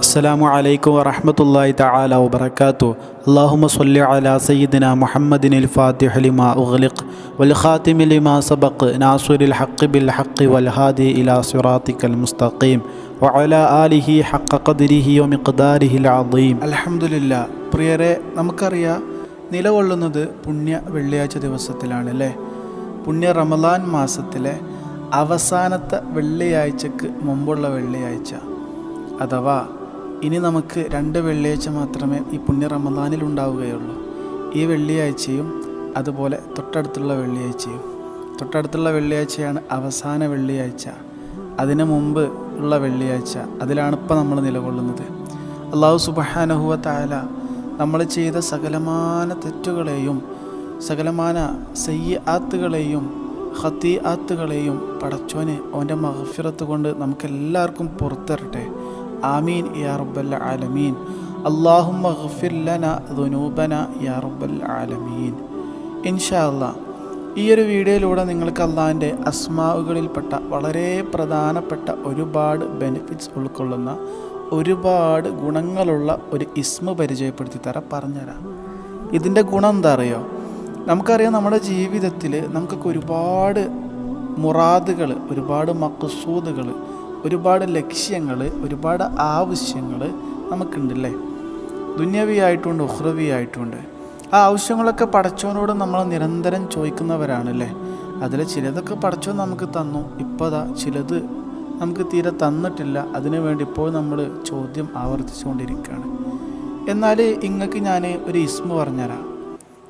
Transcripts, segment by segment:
السلام عليكم ورحمة الله تعالى وبركاته اللهم صل على سيدنا محمد الفاتح لما أغلق والخاتم لما سبق ناصر الحق بالحق والهادي إلى صراطك المستقيم وعلى آله حق قدره ومقداره العظيم അലഹമില്ല പ്രിയരെ നമുക്കറിയാം നിലകൊള്ളുന്നത് പുണ്യ വെള്ളിയാഴ്ച ദിവസത്തിലാണ് അല്ലേ പുണ്യ റമദാൻ മാസത്തിലെ അവസാനത്തെ വെള്ളിയാഴ്ചക്ക് മുമ്പുള്ള വെള്ളിയാഴ്ച. അഥവാ ഇനി നമുക്ക് രണ്ട് വെള്ളിയാഴ്ച മാത്രമേ ഈ പുണ്യ റമദാനിൽ ഉണ്ടാവുകയുള്ളൂ. ഈ വെള്ളിയാഴ്ചയും അതുപോലെ തൊട്ടടുത്തുള്ള വെള്ളിയാഴ്ചയും. തൊട്ടടുത്തുള്ള വെള്ളിയാഴ്ചയാണ് അവസാന വെള്ളിയാഴ്ച. അതിന് മുമ്പ് ഉള്ള വെള്ളിയാഴ്ച. അതിലാണ് ഇപ്പോൾ നമ്മൾ നിലകൊള്ളുന്നത്. അള്ളാഹു സുബഹാനഹുവ താല നമ്മൾ ചെയ്ത സകലമാന തെറ്റുകളെയും സകലമാന സയ്യ ആത്തുകളെയും ഹത്തി ആത്തുകളെയും പടച്ചോന് അവന്റെ മഹഫിറത്ത് കൊണ്ട് നമുക്കെല്ലാവർക്കും പുറത്തരട്ടെ ആമീൻ യാ റബ്ബൽ ആലമീൻ. അള്ളാഹും മഹഫിർ ലന ദുനൂബന യാ റബ്ബൽ ആലമീൻ. ഇൻഷാ ഈ ഒരു വീഡിയോയിലൂടെ നിങ്ങൾക്ക് അള്ളാഹിന്റെ അസ്മാവുകളിൽപ്പെട്ട വളരെ പ്രധാനപ്പെട്ട ഒരുപാട് ബെനിഫിറ്റ്സ് ഉൾക്കൊള്ളുന്ന ഒരുപാട് ഗുണങ്ങളുള്ള ഒരു ഇസ്മ പരിചയപ്പെടുത്തി തരാം പറഞ്ഞുതരാം. ഇതിന്റെ ഗുണം എന്താ അറിയോ? നമുക്കറിയാം നമ്മുടെ ജീവിതത്തിൽ നമുക്കൊക്കെ ഒരുപാട് മുറാദുകൾ ഒരുപാട് മക്കസൂദുകൾ ഒരുപാട് ലക്ഷ്യങ്ങൾ ഒരുപാട് ആവശ്യങ്ങൾ നമുക്കുണ്ടല്ലേ? ദുന്യവിയായിട്ടുണ്ട് ഉഹ്രവിയായിട്ടുണ്ട്. ആ ആവശ്യങ്ങളൊക്കെ പടച്ചവനോട് നമ്മൾ നിരന്തരം ചോദിക്കുന്നവരാണല്ലേ? അതിൽ ചിലതൊക്കെ പടച്ചവൻ നമുക്ക് തന്നു. ഇപ്പോൾ അതാ ചിലത് നമുക്ക് തീരെ തന്നിട്ടില്ല. അതിനു വേണ്ടി ഇപ്പോൾ നമ്മൾ ചോദ്യം ആവർത്തിച്ചുകൊണ്ടിരിക്കുകയാണ്. എന്നാൽ ഇങ്ങക്ക് ഞാൻ ഒരു ഇസ്മ പറഞ്ഞുതരാം.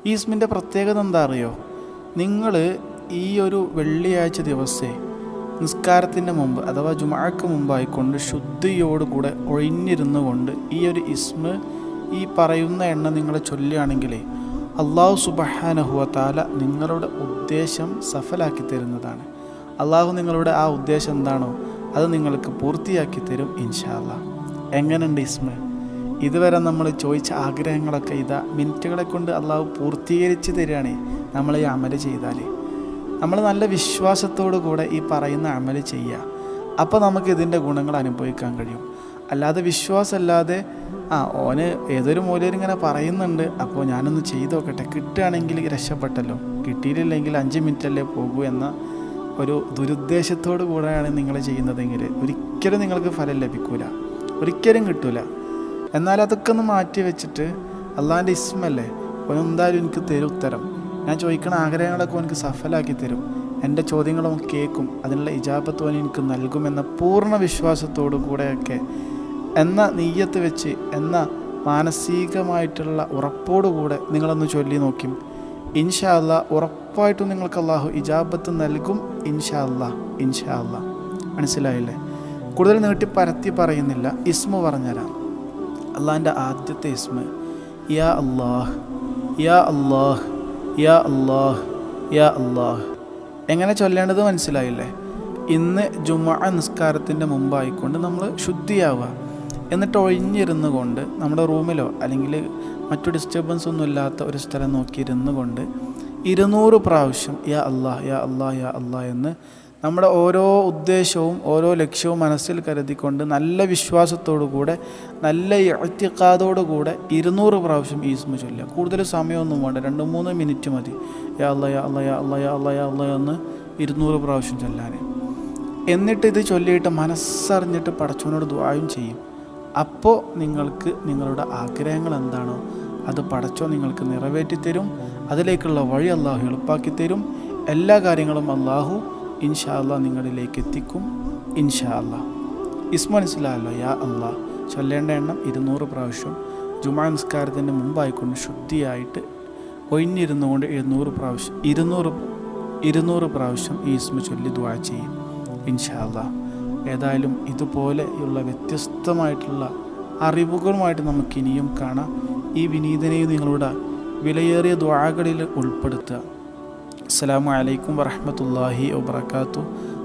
ഈ ഇസ്മിന്റെ പ്രത്യേകത എന്താ അറിയോ നിങ്ങൾ ഈ ഒരു വെള്ളിയാഴ്ച ദിവസേ നിസ്കാരത്തിന്റെ മുമ്പ് അഥവാ ജുമാക്ക് മുമ്പായിക്കൊണ്ട് ശുദ്ധിയോടുകൂടെ ഒഴിഞ്ഞിരുന്നു കൊണ്ട് ഈ ഒരു ഇസ്മ ഈ പറയുന്ന എണ്ണ നിങ്ങളെ ചൊല്ലുകയാണെങ്കിലേ അള്ളാഹു സുബഹാനഹുവ താല നിങ്ങളുടെ ഉദ്ദേശം സഫലാക്കി തരുന്നതാണ്. അള്ളാഹു നിങ്ങളുടെ ആ ഉദ്ദേശം എന്താണോ അത് നിങ്ങൾക്ക് പൂർത്തിയാക്കി തരും ഇൻഷാല്ല എങ്ങനെയുണ്ട് ഇസ്മ ഇതുവരെ നമ്മൾ ചോദിച്ച ആഗ്രഹങ്ങളൊക്കെ ഇതാ. മിനിറ്റുകളെ കൊണ്ട് അള്ളാഹു പൂർത്തീകരിച്ച് തരികയാണ് നമ്മൾ ഈ അമൽ ചെയ്താൽ നമ്മൾ നല്ല വിശ്വാസത്തോടു കൂടെ ഈ പറയുന്ന അമൽ ചെയ്യുക അപ്പോൾ നമുക്ക് ഇതിന്റെ ഗുണങ്ങൾ അനുഭവിക്കാൻ കഴിയും. അല്ലാതെ വിശ്വാസമല്ലാതെ ആ ഓന് ഏതൊരു മൂലയിൽ ഇങ്ങനെ പറയുന്നുണ്ട് അപ്പോൾ ഞാനൊന്ന് ചെയ്തു നോക്കട്ടെ. കിട്ടുകയാണെങ്കിൽ രക്ഷപ്പെട്ടല്ലോ. കിട്ടിയില്ലെങ്കിൽ അഞ്ച് മിനിറ്റല്ലേ പോകൂ എന്ന ഒരു ദുരുദ്ദേശത്തോടു കൂടെയാണ് നിങ്ങൾ ചെയ്യുന്നതെങ്കിൽ ഒരിക്കലും നിങ്ങൾക്ക് ഫലം ലഭിക്കൂല. ഒരിക്കലും കിട്ടൂല. എന്നാൽ അതൊക്കെ ഒന്ന് മാറ്റി വെച്ചിട്ട് അള്ളാഹിന്റെ ഇസ്മല്ലേ? ഓൻ എന്തായാലും എനിക്ക് തരും ഉത്തരം. ഞാൻ ചോദിക്കണ ആഗ്രഹങ്ങളൊക്കെ എനിക്ക് സഫലാക്കി തരും. എന്റെ ചോദ്യങ്ങളും കേൾക്കും. അതിനുള്ള ഇജാബത്ത് എനിക്ക് നൽകുമെന്ന പൂർണ വിശ്വാസത്തോടു കൂടെയൊക്കെ എന്ന നെയ്യത്ത് വെച്ച് എന്ന മാനസികമായിട്ടുള്ള ഉറപ്പോടുകൂടെ നിങ്ങളൊന്ന് ചൊല്ലി നോക്കും. ഇൻഷാ അല്ലാ ഉറപ്പായിട്ടും നിങ്ങൾക്ക് അള്ളാഹു ഇജാബത്ത് നൽകും. ഇൻഷാ ഇൻഷാല്ല ഇൻഷാ മനസ്സിലായില്ലേ? കൂടുതൽ നീട്ടി പരത്തി പറയുന്നില്ല. ഇസ്മു പറഞ്ഞുതരാം. അള്ളാഹിന്റെ ആദ്യത്തെ ഇസ്മ യാ അള്ളാഹ് യാ അള്ളാഹ് യാ അള്ളാഹ് യാ അള്ളാഹ്. എങ്ങനെ ചൊല്ലേണ്ടത് മനസ്സിലായില്ലേ? ഇന്ന് ജുമ നിസ്കാരത്തിന്റെ മുമ്പായിക്കൊണ്ട് നമ്മൾ ശുദ്ധിയാവുക. എന്നിട്ട് ഒഴിഞ്ഞിരുന്നു കൊണ്ട് നമ്മുടെ റൂമിലോ അല്ലെങ്കിൽ മറ്റു ഡിസ്റ്റർബൻസ് ഒന്നും ഇല്ലാത്ത ഒരു സ്ഥലം നോക്കിയിരുന്നു കൊണ്ട് ഇരുന്നൂറ് പ്രാവശ്യം യാ അള്ളാഹ് യാ അള്ളാഹ് യാ അള്ളാഹ് എന്ന് നമ്മുടെ ഓരോ ഉദ്ദേശവും ഓരോ ലക്ഷ്യവും മനസ്സിൽ കരുതിക്കൊണ്ട് നല്ല വിശ്വാസത്തോടു കൂടെ നല്ല എത്തിക്കാതോടു കൂടെ ഇരുന്നൂറ് പ്രാവശ്യം ഈസ്മ ചൊല്ലുക. കൂടുതൽ സമയമൊന്നും വേണ്ട. രണ്ട് മൂന്ന് മിനിറ്റ് മതി. യാ അല്ല യാ അല്ല യാ അല്ല യാ അല്ല യാ അല്ല എന്ന് ഇരുന്നൂറ് പ്രാവശ്യം ചൊല്ലാൻ എന്നിട്ട് ഇത് ചൊല്ലിയിട്ട് മനസ്സറിഞ്ഞിട്ട് പടച്ചവനോട് ദ്വായും ചെയ്യും. അപ്പോൾ നിങ്ങൾക്ക് നിങ്ങളുടെ ആഗ്രഹങ്ങൾ എന്താണോ അത് പടച്ചോ നിങ്ങൾക്ക് നിറവേറ്റി തരും അതിലേക്കുള്ള വഴി അള്ളാഹു എളുപ്പാക്കി തരും എല്ലാ കാര്യങ്ങളും അള്ളാഹു ഇൻഷാ അള്ളാഹ് നിങ്ങളിലേക്ക് എത്തിക്കും. ഇൻഷാല്ല ഇസ് മനസ്സിലായല്ലോ യാ അല്ല ചൊല്ലേണ്ട എണ്ണം ഇരുന്നൂറ് പ്രാവശ്യം ജുമാ നിസ്കാരത്തിന്റെ മുമ്പായിക്കൊണ്ട് ശുദ്ധിയായിട്ട് ഒഴിഞ്ഞിരുന്നു കൊണ്ട് എഴുന്നൂറ് പ്രാവശ്യം ഇരുന്നൂറ് ഇരുന്നൂറ് പ്രാവശ്യം ഈ ഇസ്മ ചൊല്ലി ദ്വാ ചെയ്യും. ഇൻഷാല്ല ഏതായാലും ഇതുപോലെയുള്ള വ്യത്യസ്തമായിട്ടുള്ള അറിവുകളുമായിട്ട് നമുക്കിനിയും കാണാം. ഈ വിനീതനെയും നിങ്ങളുടെ വിലയേറിയ ദ്വാകളിൽ ഉൾപ്പെടുത്തുക. അസ്സലാമു അലൈക്കും വറഹമത്തല്ലാഹി വബർക്കാത്തു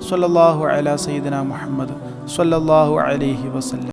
സ്വല്ലല്ലാഹു അലാ സയ്യിദന മുഹമ്മദ് സ്വല്ലല്ലാഹു അലൈഹി വസല്ലം.